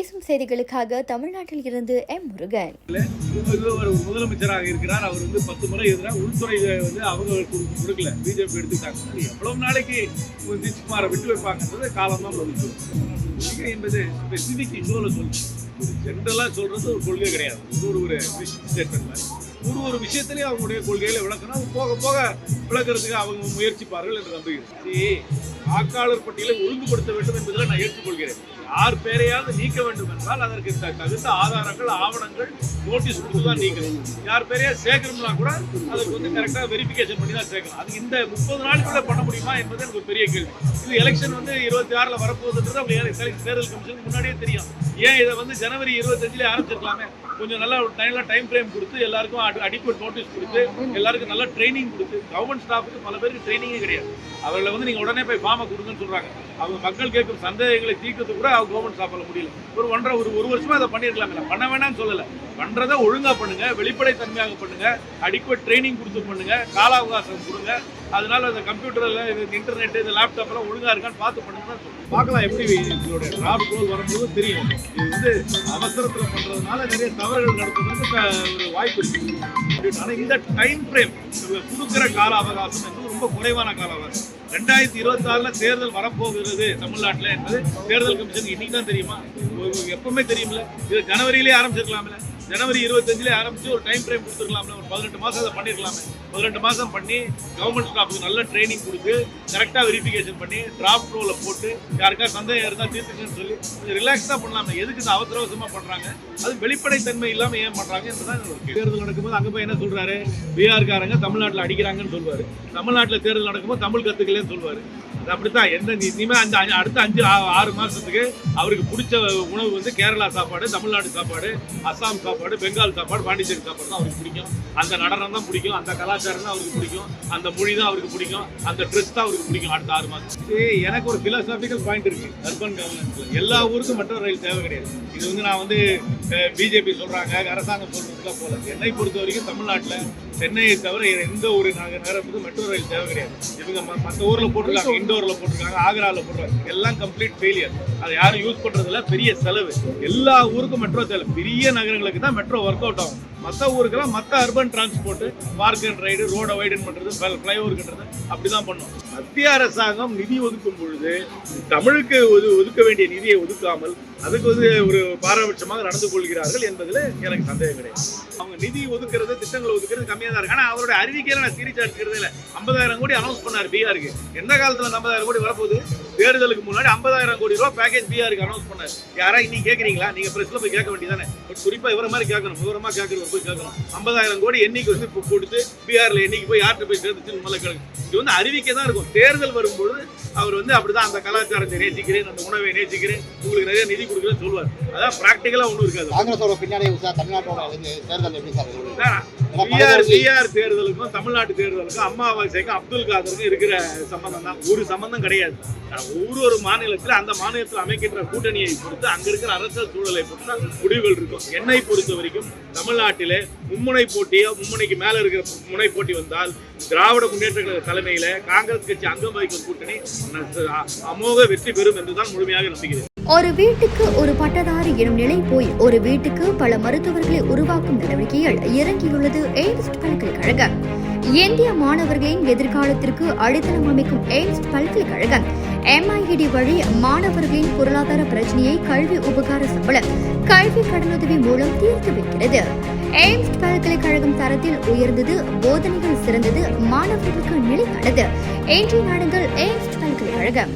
பேசும் செய்திகளுக்காக தமிழ்நாட்டில் இருந்து எம் முருகன். ஒரு முதலமைச்சராக இருக்கிறார். அவர் வந்து பத்து முறை எதிராக உள்துறை வந்து அவங்க கொடுக்கல. பிஜேபி எடுத்துட்டாங்க எவ்வளவு நாளைக்கு நிதிஷ்குமாரை விட்டு வைப்பாங்கன்றது காலம் தான் பதில் கொள்கை என்பது ஸ்பெசிபிக் இஷ்யூவில் சொல்லு ஒரு ஜென்ரலாக சொல்றது ஒரு கொள்கை கிடையாது. இது ஒரு ஒரு ஸ்டேட்மெண்ட் ஒரு ஒரு விஷயத்திலையும் அவங்களுடைய கொள்கையில விளக்கணும். போக போக விளக்குறதுக்கு அவங்க முயற்சிப்பார்கள் என்று நம்புகிறேன். சரி, வாக்காளர் பட்டியலை ஒழுங்குபடுத்த வேண்டும் என்பதில் நான் ஏற்றுக்கொள்கிறேன். யார் பேரையாவது நீக்க வேண்டும் என்றால் அதற்கு தகுந்த ஆதாரங்கள் ஆவணங்கள் நோட்டீஸ் கொடுத்து தான் நீக்கணும். யார் பேரையா சேர்க்கணும்னா கூட அதுக்கு வந்து கரெக்டாக வெரிஃபிகேஷன் பண்ணி தான் சேர்க்கணும். அது இந்த முப்பது நாளுக்குள்ள பண்ண முடியுமா என்பது எனக்கு பெரிய கேள்வி. இது எலெக்ஷன் வந்து இருபத்தி ஆறில் வரப்போகுதுன்றது அவங்க தேர்தல் கமிஷனுக்கு முன்னாடியே தெரியும். ஏன் இதை வந்து ஜனவரி இருபத்தஞ்சிலே ஆரம்பிச்சிருக்கலாமே? கொஞ்சம் நல்லா நல்லா டைம் ஃப்ரேம் கொடுத்து எல்லாருக்கும் அடிக்குவட் நோட்டீஸ் கொடுத்து எல்லாருக்கும் நல்லா ட்ரைனிங் கொடுத்து கவர்மெண்ட் ஸ்டாஃபுக்கு பல பேருக்கு ட்ரைனிங்கே கிடையாது. அவர்களை வந்து நீங்கள் உடனே போய் ஃபார்மை கொடுங்கன்னு சொல்கிறாங்க அவங்க மக்கள் கேட்கும் சந்தேகங்களை தீர்க்கிறது கூட அவங்க கவர்மெண்ட் சாப்பிட முடியல. ஒரு ஒன்றரை ஒரு ஒரு வருஷமா அதை பண்ணியிருக்கலாமே பண்ண வேணாம்னு சொல்லலை. பண்ணுறதை ஒழுங்காக பண்ணுங்க வெளிப்படை தன்மையாக பண்ணுங்க அடிக்குவட் ட்ரைனிங் கொடுத்து பண்ணுங்க கால அவகாசம் கொடுங்க. அதனால அந்த கம்ப்யூட்டர்ல இன்டர்நெட் இந்த லேப்டாப்லாம் ஒழுங்காக இருக்கான்னு பார்த்து பண்ணுங்க பார்க்கலாம் எப்படி இதோட டிராஃப்ட் கோல் வரும்போது தெரியும். இது வந்து அவசரத்துல பண்ணுறதுனால நிறைய தவறுகள் நடத்துறதுக்கு ஒரு வாய்ப்பு இருக்கு. ஆனால் இந்த டைம் ஃப்ரேம் கொடுக்குற கால அவகாசம் என்று ரொம்ப குறைவான கால அவகாசம் ரெண்டாயிரத்தி இருபத்தி ஆறுல தேர்தல் வரப்போகிறது தமிழ்நாட்டுல என்பது தேர்தல் கமிஷனுக்கு இன்னைக்கு தான் தெரியுமா? எப்பவுமே தெரியும்ல. இது ஜனவரியிலே ஆரம்பிச்சிருக்கலாம்ல. ஜனவரி இருபத்தஞ்சிலே ஆரம்பிச்சு ஒரு டைம் ஃப்ரேம் கொடுத்துருக்கலாம்ல ஒரு பதினெட்டு மாசம் அதை பண்ணிருக்கலாமே. பதினெட்டு மாசம் பண்ணி கவர்மெண்ட் ஸ்டாஃபுக்கு நல்ல ட்ரைனிங் கொடுத்து கரெக்டாக வெரிஃபிகேஷன் பண்ணி டிராஃப்ட் ரோல போட்டு யாருக்கா சந்தேகம் இருந்தால் தீர்த்துக்கன்னு சொல்லி கொஞ்சம் ரிலாக்ஸாக பண்ணலாமே. எதுக்கு இந்த அவசர அவசரமாக பண்றாங்க? அது வெளிப்படைத்தன்மை இல்லாமல் ஏன் பண்றாங்க என்றுதான் தேர்தல் நடக்கும்போது அங்கே போய் என்ன சொல்றாரு? பீகார்காரங்க தமிழ்நாட்டில் அடிக்கிறாங்கன்னு சொல்லுவாரு தமிழ்நாட்டில் தேர்தல் நடக்கும்போது தமிழ் கத்துக்கலன்னு சொல்லுவார் அப்படித்தான். எந்த நீ- இனிமே அந்த அஞ்சு- அடுத்த அஞ்சு ஆறு மாசத்துக்கு அவருக்கு பிடிச்ச உணவு வந்து கேரளா சாப்பாடு தமிழ்நாடு சாப்பாடு அஸ்ஸாம் சாப்பாடு பெங்கால் சாப்பாடு பாண்டிச்சேரி சாப்பாடு தான் அவருக்கு பிடிக்கும். அந்த நடனம் தான் பிடிக்கும். அந்த கலாச்சாரம் தான் அவருக்கு பிடிக்கும். அந்த மொழி தான் அவருக்கு பிடிக்கும். அந்த ட்ரெஸ் தான் அவருக்கு பிடிக்கும் அடுத்த ஆறு மாதம் சரி, எனக்கு ஒரு பிலாசாபிக்கல் பாயிண்ட் இருக்கு. அர்பன் கவர்னன்ஸ்ல எல்லா ஊருக்கும் மற்ற ரயில் தேவை கிடையாது. இது வந்து நான் வந்து பிஜேபி சொல்றாங்க அரசாங்கம் சொல்றதுக்காக போல என்னை பொறுத்த வரைக்கும் தமிழ்நாட்டில் சென்னையை தவிர எந்த ஒரு நக- மெட்ரோ ரயில் தேவை கிடையாது. இவங்க ம- மத்த ஊர்ல போட்டிருக்காங்க இண்டோர்ல போட்டிருக்காங்க ஆக்ரால போட்டிருக்காங்க. எல்லாம் கம்ப்ளீட் ஃபெயிலியர் அதை யாரும் யூஸ் பண்றதுல பெரிய செலவு. எல்லா ஊருக்கும் மெட்ரோ தேவை. பெரிய நகரங்களுக்கு தான் மெட்ரோ ஒர்க் அவுட் ஆகும். மற்ற ஊருக்கெல்லாம் மற்ற urban transport park and ride ரோட வைடன் பண்றது ஃப்ளைஓவர் கட்டுறது அப்படிதான் பண்ணும். மத்திய அரசாங்கம் நிதி ஒதுக்கும் பொழுது தமிழுக்கு ஒது- ஒதுக்க வேண்டிய நிதியை ஒதுக்காமல் அதுக்கு வந்து ஒரு பாரபட்சமாக நடந்து கொள்கிறார்கள் என்பதில் எனக்கு சந்தேகம் கிடையாது. அவங்க நிதி ஒதுக்குறது திட்டங்கள் ஒதுக்குறது கம்மியாக தான் இருக்கு. ஆனால் அவருடைய அறிவிக்கையில நான் சீரிச்சா எடுக்கிறது இல்லை. ஐம்பதாயிரம் கோடி அனௌன்ஸ் பண்ணார் பிஆருக்கு எந்த காலத்தில் அந்த ஐம்பதாயிரம் கோடி வரப்போகுது? தேர்தலுக்கு முன்னாடி ஐம்பதாயிரம் கோடி ரூபா பேக்கேஜ் பிஆருக்கு அனௌன்ஸ் பண்ணார். யாரா நீ கேட்குறீங்களா நீங்கள் பிரஸ்ல போய் கேட்க வேண்டியதானே பட் குறிப்பாக இவர மாதிரி கேட்கணும். விவரமாக கேட்கறது போய் கேட்கணும். ஐம்பதாயிரம் கோடி என்னைக்கு வந்து கொடுத்து பிஆரில் என்னைக்கு போய் யார்கிட்ட போய் சேர்ந்துச்சு முதல்ல கேட்கணும் இது வந்து அறிவிக்கை தான் இருக்கும். தேர்தல் வரும்பொழுது அவர் வந்து அப்படிதான் அந்த கலாச்சாரத்தை நேசிக்கிறேன் அந்த உணவை நேசிக்கிறேன் உங்களுக்கு நிறைய நிதி கொடுக்குறேன்னு சொல்லுவார். அதான் ப்ராக்டிக்கலா ஒன்றும் இருக்காது. காங்கிரஸோட பின்னாடி சார் தமிழ்நாட்டோட இது தேர்தல் எப்படி சார்? இருக்கு? பிஆர் பிஆர் தேர்தலுக்கும் தமிழ்நாட்டு தேர்தலுக்கும் அம்மாவாசைக்கும் அப்துல் காதருக்கும் இருக்கிற சம்பந்தம் தான். ஒரு சம்பந்தம் கிடையாது. ஒரு ஒரு மாநிலத்தில் அந்த மாநிலத்தில் அமைக்கின்ற கூட்டணியை பொறுத்து அங்க இருக்கிற அரசியல் சூழலை பொறுத்து முடிவுகள் இருக்கும். என்னை பொறுத்த வரைக்கும் தமிழ்நாட்டிலே மும்முனை போட்டியோ மும்முனைக்கு மேல இருக்கிற முனை போட்டி வந்தால் திராவிட முன்னேற்ற கழக தலைமையில காங்கிரஸ் கட்சி அங்கம் வகிக்கும் கூட்டணி அமோக வெற்றி பெறும் என்றுதான் முழுமையாக நம்புகிறேன். ஒரு வீட்டுக்கு ஒரு பட்டதாரி எனும் நிலை போய் ஒரு வீட்டுக்கு பல மருத்துவர்களை உருவாக்கும் நடவடிக்கையில் இறங்கியுள்ளது எய்ம்ஸ் பல்கலைக்கழகம் இந்திய மாணவர்களின் எதிர்காலத்திற்கு அடித்தளம் அமைக்கும் எய்ம்ஸ் பல்கலைக்கழகம். எம்ஐஇடி வழி மாணவர்களின் பொருளாதார பிரச்சனையை கல்வி உபகார சம்பளம். கல்வி கடனுதவி மூலம் தீர்த்து வைக்கிறது. எய்ம்ஸ் பல்கலைக்கழகம் தரத்தில் உயர்ந்தது போதனைகள் சிறந்தது மாணவர்களுக்கு நிலைக்கானது இன்றைய நாடுகள் எய்ம்ஸ் பல்கலைக்கழகம்.